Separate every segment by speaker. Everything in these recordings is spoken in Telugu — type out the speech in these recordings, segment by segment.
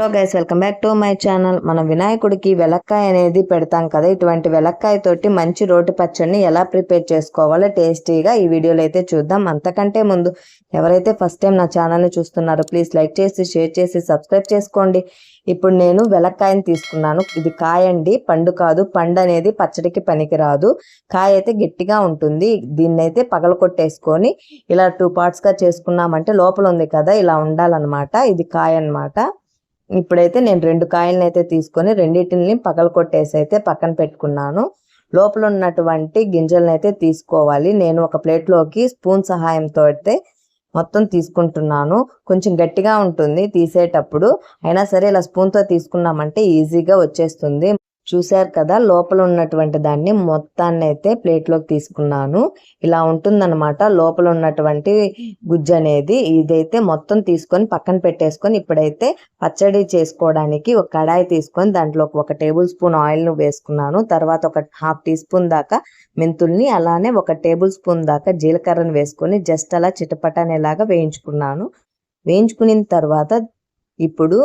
Speaker 1: Hello guys welcome back to my channel మనం వినాయకుడికి వెలక్కాయ అనేది పెడతాం కదా ఇటువంటి వెలక్కాయ తోటి మంచి రోటి పచ్చడిని ఎలా ప్రిపేర్ చేసుకోవాలో టేస్టీగా ఈ వీడియోలో అయితే చూద్దాం. అంతకంటే ముందు ఎవరైతే ఫస్ట్ టైం నా ఛానల్ని చూస్తున్నారో ప్లీజ్ లైక్ చేసి షేర్ చేసి సబ్స్క్రైబ్ చేసుకోండి. ఇప్పుడు నేను వెలక్కాయని తీసుకున్నాను. ఇది కాయండి పండు కాదు. పండు అనేది పచ్చడికి పనికిరాదు. కాయ అయితే గట్టిగా ఉంటుంది. దీన్ని అయితే పగల కొట్టేసుకొని ఇలా టూ పార్ట్స్గా చేసుకున్నామంటే లోపల ఉంది కదా ఇలా ఉండాలన్నమాట. ఇది కాయ అన్నమాట. ఇప్పుడైతే నేను రెండు కాయలను అయితే తీసుకొని రెండింటిని పగల కొట్టేసి అయితే పక్కన పెట్టుకున్నాను. లోపల ఉన్నటువంటి గింజలను అయితే తీసుకోవాలి. నేను ఒక ప్లేట్లోకి స్పూన్ సహాయంతో అయితే మొత్తం తీసుకుంటున్నాను. కొంచెం గట్టిగా ఉంటుంది తీసేటప్పుడు. అయినా సరే ఇలా స్పూన్తో తీసుకున్నామంటే ఈజీగా వచ్చేస్తుంది. చూశారు కదా లోపల ఉన్నటువంటి దాన్ని మొత్తాన్ని అయితే ప్లేట్లోకి తీసుకున్నాను. ఇలా ఉంటుందన్నమాట. లోపల ఉన్నటువంటి గుజ్జు అనేది ఇదైతే మొత్తం తీసుకొని పక్కన పెట్టేసుకొని ఇప్పుడైతే పచ్చడి చేసుకోవడానికి ఒక కడాయి తీసుకొని దాంట్లో ఒక టేబుల్ స్పూన్ ఆయిల్ను వేసుకున్నాను. తర్వాత ఒక హాఫ్ టీ స్పూన్ దాకా మెంతుల్ని అలానే ఒక టేబుల్ స్పూన్ దాకా జీలకర్రను వేసుకొని జస్ట్ అలా చిటపటనేలాగా వేయించుకున్నాను. వేయించుకున్న తర్వాత ఇప్పుడు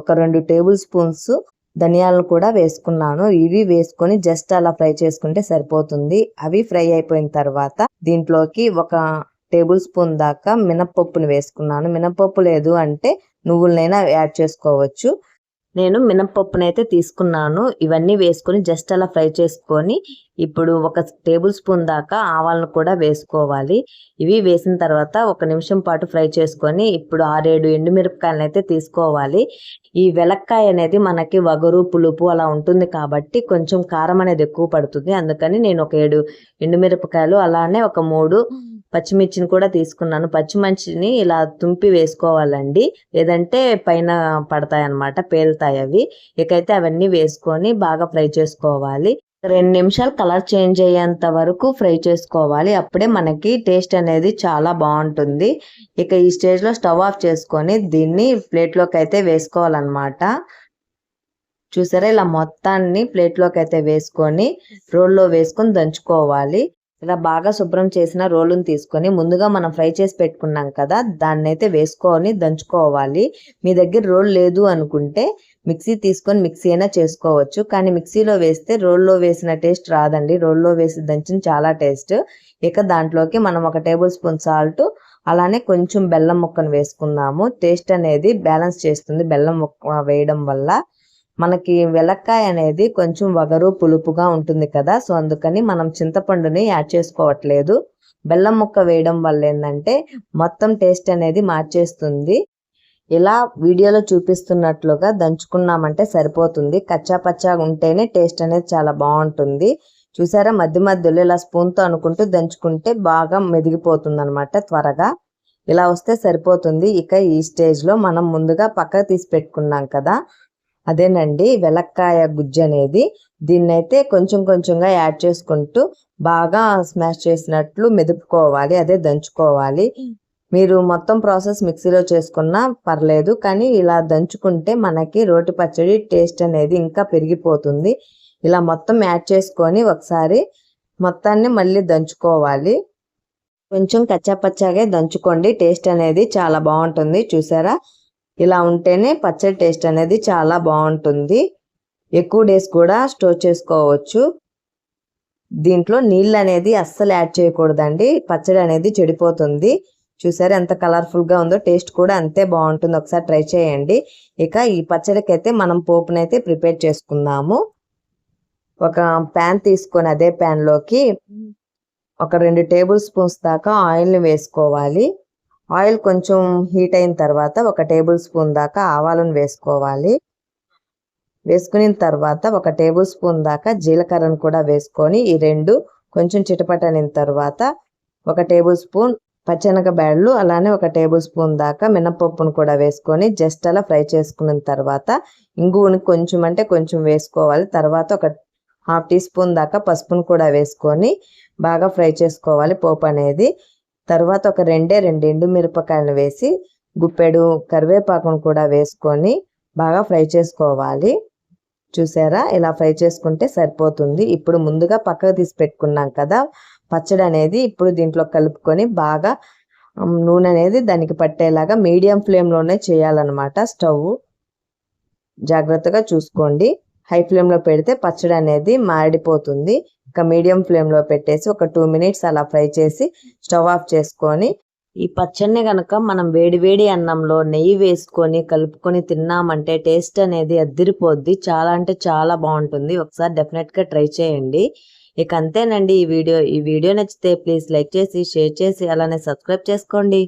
Speaker 1: ఒక రెండు టేబుల్ స్పూన్స్ ధనియాలను కూడా వేసుకున్నాను. ఇవి వేసుకొని జస్ట్ అలా ఫ్రై చేసుకుంటే సరిపోతుంది. అవి ఫ్రై అయిపోయిన తర్వాత దీంట్లోకి ఒక టేబుల్ స్పూన్ దాకా మినపప్పును వేసుకున్నాను. మినపప్పు లేదు అంటే నువ్వులనైనా యాడ్ చేసుకోవచ్చు. నేను మినపప్పునైతే తీసుకున్నాను. ఇవన్నీ వేసుకొని జస్ట్ అలా ఫ్రై చేసుకొని ఇప్పుడు ఒక టేబుల్ స్పూన్ దాకా ఆవాలను కూడా వేసుకోవాలి. ఇవి వేసిన తర్వాత ఒక నిమిషం పాటు ఫ్రై చేసుకొని ఇప్పుడు ఆరేడు ఎండుమిరపకాయలను అయితే తీసుకోవాలి. ఈ వెలక్కాయ అనేది మనకి వగరు పులుపు అలా ఉంటుంది కాబట్టి కొంచెం కారం అనేది ఎక్కువ పడుతుంది. అందుకని నేను ఒక ఏడు ఎండుమిరపకాయలు అలానే ఒక మూడు పచ్చిమిర్చిని కూడా తీసుకున్నాను. పచ్చిమిర్చిని ఇలా తుంపి వేసుకోవాలండి. లేదంటే పైన పడతాయి అన్నమాట పేలుతాయి అవి. ఇకైతే అవన్నీ వేసుకొని బాగా ఫ్రై చేసుకోవాలి. రెండు నిమిషాలు కలర్ చేంజ్ అయ్యేంత వరకు ఫ్రై చేసుకోవాలి. అప్పుడే మనకి టేస్ట్ అనేది చాలా బాగుంటుంది. ఇక ఈ స్టేజ్లో స్టవ్ ఆఫ్ చేసుకొని దీన్ని ప్లేట్లోకి అయితే వేసుకోవాలన్నమాట. చూసారా? ఇలా మొత్తాన్ని ప్లేట్లోకి అయితే వేసుకొని రోల్లో వేసుకొని దంచుకోవాలి. ఇలా బాగా శుభ్రం చేసిన రోలుని తీసుకొని ముందుగా మనం ఫ్రై చేసి పెట్టుకున్నాం కదా దాన్ని అయితే వేసుకొని దంచుకోవాలి. మీ దగ్గర రోల్ లేదు అనుకుంటే మిక్సీ తీసుకొని మిక్సీ అయినా చేసుకోవచ్చు. కానీ మిక్సీలో వేస్తే రోల్లో వేసిన టేస్ట్ రాదండి. రోల్లో వేసి దంచిన చాలా టేస్ట్. ఇక దాంట్లోకి మనం ఒక టేబుల్ స్పూన్ సాల్ట్ అలానే కొంచెం బెల్లం ముక్కను వేసుకుందాము. టేస్ట్ అనేది బ్యాలెన్స్ చేస్తుంది బెల్లం ముక్క వేయడం వల్ల. మనకి వెలక్కాయ అనేది కొంచెం వగరు పులుపుగా ఉంటుంది కదా. సో అందుకని మనం చింతపండుని యాడ్ చేసుకోవట్లేదు. బెల్లం ముక్క వేయడం వల్ల ఏంటంటే మొత్తం టేస్ట్ అనేది మార్చేస్తుంది. ఇలా వీడియోలో చూపిస్తున్నట్లుగా దంచుకున్నామంటే సరిపోతుంది. కచ్చా పచ్చా ఉంటేనే టేస్ట్ అనేది చాలా బాగుంటుంది. చూసారా? మధ్య మధ్యలో ఇలా స్పూన్తో అనుకుంటూ దంచుకుంటే బాగా మెదిగిపోతుంది అనమాట త్వరగా. ఇలా వస్తే సరిపోతుంది. ఇక ఈ స్టేజ్లో మనం ముందుగా పక్కకు తీసి పెట్టుకున్నాం కదా. అదేనండి వెలక్కాయ గుజ్జు అనేది దీన్నైతే కొంచెం కొంచెంగా యాడ్ చేసుకుంటూ బాగా స్మాష్ చేసినట్లు మెదుపుకోవాలి అదే దంచుకోవాలి. మీరు మొత్తం ప్రాసెస్ మిక్సీలో చేసుకున్నా పర్లేదు కానీ ఇలా దంచుకుంటే మనకి రోటి పచ్చడి టేస్ట్ అనేది ఇంకా పెరిగిపోతుంది. ఇలా మొత్తం యాడ్ చేసుకొని ఒకసారి మొత్తాన్ని మళ్ళీ దంచుకోవాలి. కొంచెం కచ్చాపచ్చాగా దంచుకోండి టేస్ట్ అనేది చాలా బాగుంటుంది చూసారా? ఇలా ఉంటేనే పచ్చడి టేస్ట్ అనేది చాలా బాగుంటుంది. ఎక్కువ డేస్ కూడా స్టోర్ చేసుకోవచ్చు. దీంట్లో నీళ్ళు అనేది అస్సలు యాడ్ చేయకూడదండి. పచ్చడి అనేది చెడిపోతుంది. చూసారు ఎంత కలర్ఫుల్గా ఉందో టేస్ట్ కూడా అంతే బాగుంటుంది. ఒకసారి ట్రై చేయండి. ఇక ఈ పచ్చడికి అయితే మనం పోపునైతే ప్రిపేర్ చేసుకుందాము. ఒక ప్యాన్ తీసుకొని అదే ప్యాన్లోకి ఒక రెండు టేబుల్ స్పూన్స్ దాకా ఆయిల్ని వేసుకోవాలి. ఆయిల్ కొంచెం హీట్ అయిన తర్వాత ఒక టేబుల్ స్పూన్ దాకా ఆవాలను వేసుకోవాలి. వేసుకున్న తర్వాత ఒక టేబుల్ స్పూన్ దాకా జీలకర్రను కూడా వేసుకొని ఈ రెండు కొంచెం చిటపటనిన తర్వాత ఒక టేబుల్ స్పూన్ పచ్చెనగబ్యాళ్ళు అలానే ఒక టేబుల్ స్పూన్ దాకా మినపప్పును కూడా వేసుకొని జస్ట్ అలా ఫ్రై చేసుకున్న తర్వాత ఇంగువని కొంచెం అంటే కొంచెం వేసుకోవాలి. తర్వాత ఒక హాఫ్ టీ స్పూన్ దాకా పసుపును కూడా వేసుకొని బాగా ఫ్రై చేసుకోవాలి పోపు అనేది. తర్వాత ఒక రెండే రెండు ఎండు మిరపకాయలు వేసి గుప్పెడు కరివేపాకును కూడా వేసుకొని బాగా ఫ్రై చేసుకోవాలి. చూసారా? ఇలా ఫ్రై చేసుకుంటే సరిపోతుంది. ఇప్పుడు ముందుగా పక్కకు తీసి పెట్టుకున్నాం కదా పచ్చడి అనేది ఇప్పుడు దీంట్లో కలుపుకొని బాగా నూనె అనేది దానికి పట్టేలాగా మీడియం ఫ్లేమ్లోనే చేయాలన్నమాట స్టవ్. జాగ్రత్తగా చూసుకోండి. హై ఫ్లేమ్లో పెడితే పచ్చడి అనేది మాడిపోతుంది. ఇక మీడియం ఫ్లేమ్లో పెట్టేసి ఒక టూ మినిట్స్ అలా ఫ్రై చేసి స్టవ్ ఆఫ్ చేసుకొని ఈ పచ్చడిని కనుక మనం వేడి వేడి అన్నంలో నెయ్యి వేసుకొని కలుపుకొని తిన్నామంటే టేస్ట్ అనేది అద్దిరిపోద్ది. చాలా అంటే చాలా బాగుంటుంది. ఒకసారి డెఫినెట్గా ట్రై చేయండి. ఇక అంతేనండి ఈ వీడియో. ఈ వీడియో నచ్చితే ప్లీజ్ లైక్ చేసి షేర్ చేసి అలానే సబ్స్క్రైబ్ చేసుకోండి.